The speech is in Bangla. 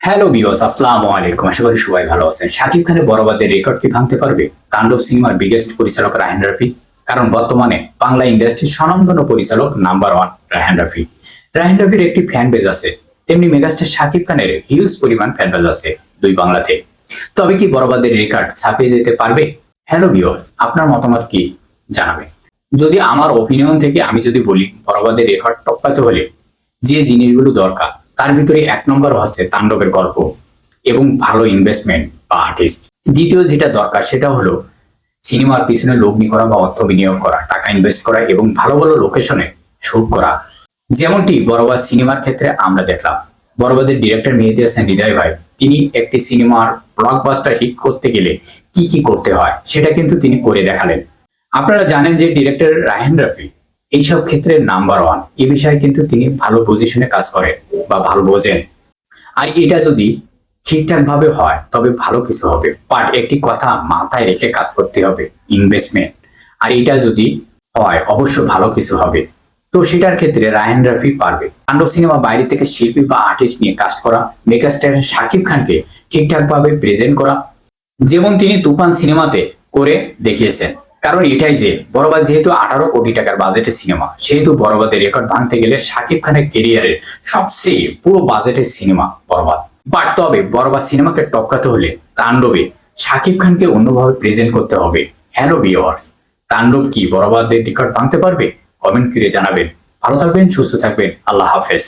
হ্যালো বিওস আসসালামু আলাইকুম। আশা করি সবাই ভালো আছেন। শাকিব খানের বড়বাদের রেকর্ড কি ভাঙতে পারবে? তাণ্ডব সিনেমার বিগেস্ট পরিচালক রাহেন রাফি কারণ বর্তমানে বাংলা ইন্ডাস্ট্রির স্বনামধন্য পরিচালক নাম্বার ওয়ান রাহেন রাফি রাহেন রাফির একটি ফ্যান বেজ আছে। তেমনি মেগাস্টার শাকিব খানের হিউজ পরিমাণ ফ্যান বেজ আছে দুই বাংলাতে। তবে কি বড়বাদের রেকর্ড ছাপিয়ে যেতে পারবে? হ্যালো বিওস আপনার মতামত কি জানাবেন? যদি আমার ওপিনিয়ন থেকে আমি যদি বলি বড়বাদের রেকর্ড টপকাতে হলে যে জিনিসগুলো দরকার তার ভিতরে এক নম্বর হচ্ছে তাণ্ডবের গল্প এবং ভালো ইনভেস্টমেন্ট বা আর্টিস্ট দ্বিতীয় যেটা দরকার সেটা হলো সিনেমার পিছনে লগ্নি করা বা অর্থ বিনিয়োগ করা, টাকা ইনভেস্ট করা এবং ভালো ভালো লোকেশনে শুট করা। যেমনটি বড়বাদ সিনেমার ক্ষেত্রে আমরা দেখলাম। বড়বাদের ডিরেক্টর মেহেদি হাসান হৃদয় ভাই, তিনি একটি সিনেমার ব্লকবাস্টার হিট করতে গেলে কি কি করতে হয় সেটা কিন্তু তিনি করে দেখালেন। আপনারা জানেন যে ডিরেক্টর রাহেন রফি এইসব ক্ষেত্রে নাম্বার ওয়ান এ বিষয়ে কিন্তু তিনি ভালো পজিশনে কাজ করেন বা ভালো বোঝেন। আর এটা যদি ঠিকঠাক ভাবে হয়, তবে ভালো কিছু হবে। বাট একটি কথা মাথায় রেখে কাজ করতে হবে ইনভেস্টমেন্ট আর এটা যদি হয় অবশ্য ভালো কিছু হবে। তো সেটার ক্ষেত্রে রায়হান রাফি পারবে। তাণ্ডব সিনেমা বাইরে থেকে শিল্পী বা আর্টিস্ট নিয়ে কাজ করা, মেগাস্টার শাকিব খানকে ঠিকঠাক ভাবে প্রেজেন্ট করা, যেমন তিনি তুফান সিনেমাতে করে দেখিয়েছেন। কারণ এটাই যে, বড়বাদ যেহেতু আঠারো কোটি টাকার বাজেটের সিনেমা সেহেতু বড়বাদের রেকর্ড ভাঙতে গেলে শাকিব খানের কেরিয়ারের সবচেয়ে পুরো বাজেটের সিনেমা বড়বাদ। বাট তবে বড়বাদ সিনেমাকে টপকাতে হলে তাণ্ডবে শাকিব খানকে অন্যভাবে প্রেজেন্ট করতে হবে। হ্যালো ভিওয়ার্স তাণ্ডব কি বড়বাদের রেকর্ড ভাঙতে পারবে? কমেন্ট করে জানাবেন। ভালো থাকবেন, সুস্থ থাকবেন, আল্লাহ হাফেজ।